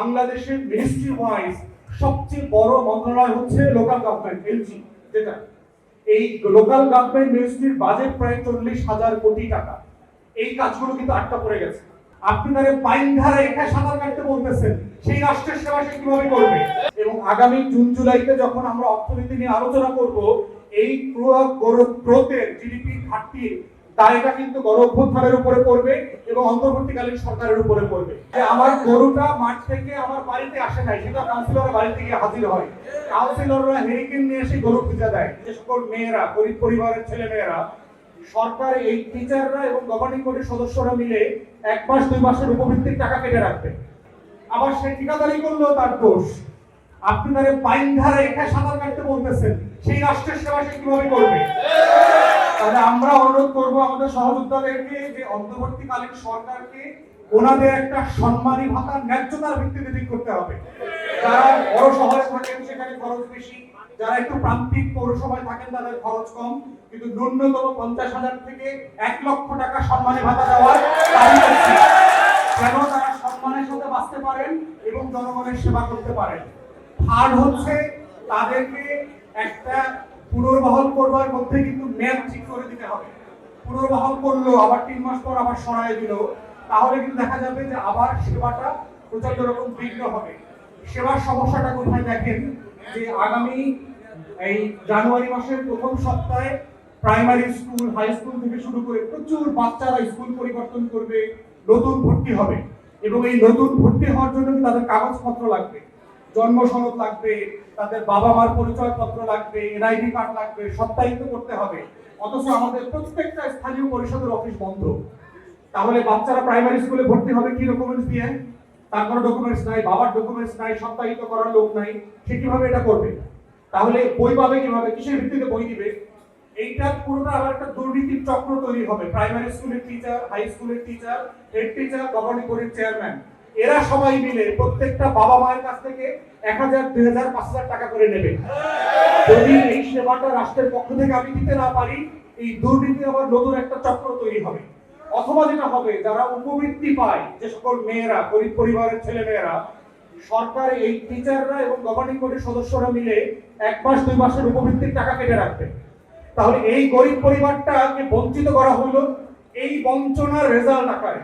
বাংলাদেশের ministry wise সবচেয়ে বড় মন্ত্রণালয় হচ্ছে লোকাল গভর্নমেন্ট এলজি যেটা? এই লোকাল গভর্নমেন্ট মিনিস্ট্রির বাজেট প্রায় চল্লিশ হাজার কোটি টাকা। এই কাজগুলো কিন্তু আটকা পড়ে গেছে। আপনি পাইন ধারা এখানে সাঁতার কাটতে বলতেছেন, সেই রাষ্ট্রের সেবা সে কীভাবে করবে? এবং আগামী জুন, জুলাইতে যখন আমরা অর্থনীতি নিয়ে আলোচনা করব, এই গ্রোথের জিডিপি ঘাটতির দায়টা কিন্তু উপরে পড়বে এবং অন্তর্বর্তীকালীন সরকারের উপরে পড়বে। আমার গরুটা মাঠ থেকে আমার বাড়িতে আসে নাই, সেটা কাউন্সিলর হাজির হয়। কাউন্সিলররা হেরিকেন নিয়ে এসে গরু খুঁজে দেয়। যে সকল মেয়েরা, গরিব পরিবারের ছেলে মেয়েরা সরকার এই টিচাররা এবং গভর্নিং বডির সদস্যরা মিলে এক মাস, দুই মাসের উপবৃত্তির টাকা কেটে রাখবে। আবার সে ঠিকাদারি করলেও তার দোষ। আপনি তাহলে পাইন ধারা এখানে সাঁতার কাটতে বলতেছেন। সেই রাষ্ট্রের সেবা সে কীভাবে করবে? তাহলে আমরা অনুরোধ করব আমাদের সহযোদ্ধাদেরকে যে অন্তর্বর্তীকালীন সরকারকে ওনাদের একটা সম্মানী ভাতা ন্যায্যতার ভিত্তিতে ঠিক করতে হবে। যারা বড় শহরে থাকেন, সেখানে খরচ বেশি। যারা একটু প্রান্তিক পৌরসভায় থাকেন, তাদের খরচ কম। কিন্তু ন্যূনতম পঞ্চাশ হাজার থেকে এক লক্ষ টাকা সম্মানী ভাতা দেওয়ার যেন তারা সম্মানের সাথে বাঁচতে পারেন এবং জনগণের সেবা করতে পারেন। থার্ড হচ্ছে তাদেরকে একটা পুনর্বহাল করবার মধ্যে কিন্তু মেয়াদ ঠিক করে দিতে হবে। পুনর্বহাল করল, আবার তিন মাস পর আবার সরাই দিল। তাহলে কিন্তু দেখা যাবে যে আবার সেবাটা প্রচণ্ড রকম বিঘ্ন হবে। সেবার সমস্যাটা কোথায় দেখেন? যে আগামী এই জানুয়ারি মাসের প্রথম সপ্তাহে প্রাইমারি স্কুল, হাই স্কুল থেকে শুরু করে প্রচুর বাচ্চারা স্কুল পরিবর্তন করবে, নতুন ভর্তি হবে। এবং এই নতুন ভর্তি হওয়ার জন্য তাদের কাগজপত্র লাগবে। জন্ম সনদ লাগবে, তাদের বাবা মার পরিচয় পত্র লাগবে, এনআইডি কার্ড লাগবে, সত্যায়িত করতে হবে। অথচ আমাদের প্রত্যেকটা স্থানীয় পরিষদের অফিস বন্ধ। তাহলে বাচ্চারা প্রাইমারি স্কুলে ভর্তি হবে কি ডকুমেন্টস দিয়ে? তার কোনো ডকুমেন্টস নাই, বাবার ডকুমেন্টস নাই, সত্যায়িত করার লোক নাই, সে কীভাবে এটা করবে? তাহলে বই পাবে কীভাবে? কিসের ভিত্তিতে বই দিবে? এইটা পুরোটা আবার একটা দুর্নীতির চক্র তৈরি হবে। প্রাইমারি স্কুলের টিচার হাই স্কুলের টিচার হেড টিচার গভর্নিং বডির চেয়ারম্যান এরা সবাই মিলে প্রত্যেকটা বাবা মায়ের কাছ থেকে এক হাজার, দুই হাজার, পাঁচ হাজার টাকা করে নেবে। যদি এই সেবাটা রাষ্ট্রের পক্ষ থেকে আমি দিতে না পারি, এই দুর্নীতি আবার নতুন একটা চক্র তৈরি হবে। অথবা যেটা হবে, যারা উপবৃত্তি পায়, যে সকল মেয়েরা, গরিব পরিবারের ছেলে মেয়েরা সরকার এই টিচাররা এবং গভর্নিং বডির সদস্যরা মিলে এক মাস, দুই মাসের উপবৃত্তির টাকা কেটে রাখবে। তাহলে এই গরিব পরিবারটাকে বঞ্চিত করা হলো এই বঞ্চনার রেজাল্ট আকারে।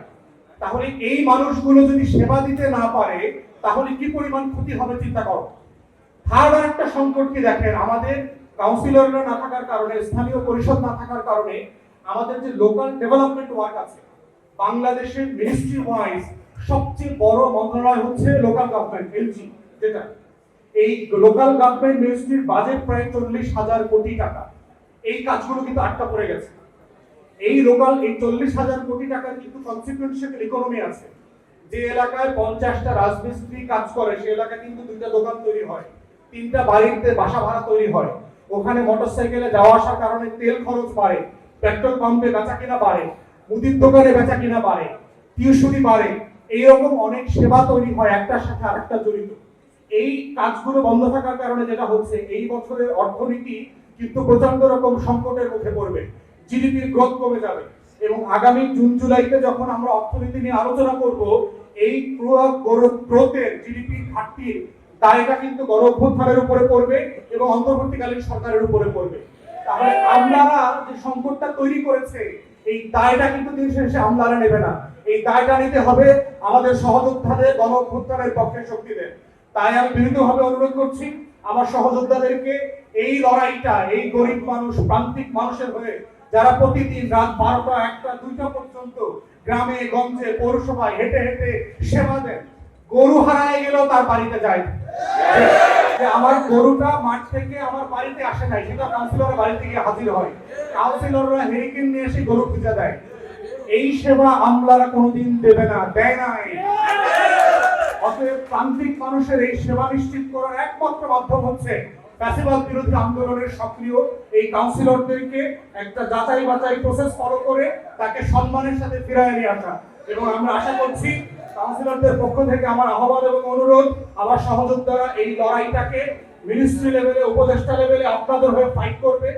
তাহলে এই মানুষগুলো যদি সেবা দিতে না পারে, তাহলে কি পরিমাণ ক্ষতি হবে চিন্তা করো? থার্ড একটা সংকট কি দেখেন? আমাদের কাউন্সিলররা না থাকার কারণে, স্থানীয় পরিষদ না থাকার কারণে আমাদের যে লোকাল ডেভেলপমেন্ট ওয়ার্ক আছে, বাংলাদেশের মিনিস্ট্রি ওয়াইজ সবচেয়ে বড় মন্ত্রণালয় হচ্ছে লোকাল গভর্নমেন্ট এলজি যেটা। এই লোকাল গভর্নমেন্ট মিনিস্ট্রির বাজেট প্রায় চল্লিশ হাজার কোটি টাকা। এই কাজগুলো কিন্তু আটকা পড়ে গেছে। এই লোকাল এই চল্লিশ হাজার কোটি টাকার কিন্তু কনসিকুয়েন্সিয়াল ইকোনমি আছে। যে এলাকায় পঞ্চাশটা রাজমিস্ত্রি কাজ করে সেই এলাকায় কিন্তু দুইটা দোকান তৈরি হয়, তিনটা বাড়িতে বাসা ভাড়া তৈরি হয়। ওখানে মোটরসাইকেলে যাওয়া আসার কারণে তেল খরচ বাড়ে পেট্রোল পাম্পে বেচা কিনা বাড়ে, মুদির দোকানে বেচা কিনা বাড়ে, টিউশনি বাড়ে, এইরকম অনেক সেবা তৈরি হয় একটার সাথে আরেকটা জড়িত। এই কাজগুলো বন্ধ থাকার কারণে যেটা হচ্ছে, এই বছরের অর্থনীতি কিন্তু প্রচণ্ড রকম সংকটের মুখে পড়বে। জিডিপির গ্রোথ কমে যাবে। এবং আগামী জুন, জুলাইতে যখন আমরা অর্থনীতি নিয়ে আলোচনা করব, এই গ্রোথের জিডিপি ঘাটতির দায়টা কিন্তু গণ অভ্যুত্থানের উপরে পড়বে এবং অন্তর্বর্তীকালীন সরকারের উপরে পড়বে। তাহলে আমলারা যে সংকটটা তৈরি করেছে, এই দায়টা কিন্তু দিন শেষে আমলারা নেবে না। এই দায়টা নিতে হবে আমাদের সহযোদ্ধাদের গণ অভ্যুত্থানের পক্ষে শক্তিদের। তাই আমি বিনীতভাবে অনুরোধ করছি, আমার সহযোদ্ধাদেরকে এই লড়াইটা, এই গরিব মানুষ, প্রান্তিক মানুষের হয়ে যারা প্রতিদিন রাত বারোটা, একটা, দুইটা পর্যন্ত গ্রামে, গঞ্জে, পৌরসভায় হেঁটে হেঁটে সেবা দেন, গরু হারায় গেলেও তার বাড়িতে যায় আমার গরুটা মাঠ থেকে আমার বাড়িতে আসে নাই, সেটা কাউন্সিলর বাড়িতে গিয়ে হাজির হয়। কাউন্সিলররা হেরিকেন নিয়ে এসে গরু খুঁজে দেয়। এই সেবা আমলারা কোনোদিন দেবে না, দেয় নাই। অতএব প্রান্তিক মানুষের এই সেবা নিশ্চিত করার একমাত্র মাধ্যম হচ্ছে ফ্যাসিবাদ বিরোধী আন্দোলনের সক্রিয় এই কাউন্সিলরদেরকে একটা যাচাই বাছাই প্রসেস ফলো করে তাকে সম্মানের সাথে ফিরায় নিয়ে আসা। এবং আমরা আশা করছি কাউন্সিলরদের পক্ষ থেকে আমার আহ্বান এবং অনুরোধ, আমার সহযোদ্ধারা এই লড়াইটাকে মিনিস্ট্রি লেভেলে উপদেষ্টা লেভেলে আপনাদের হয়ে ফাইট করবে।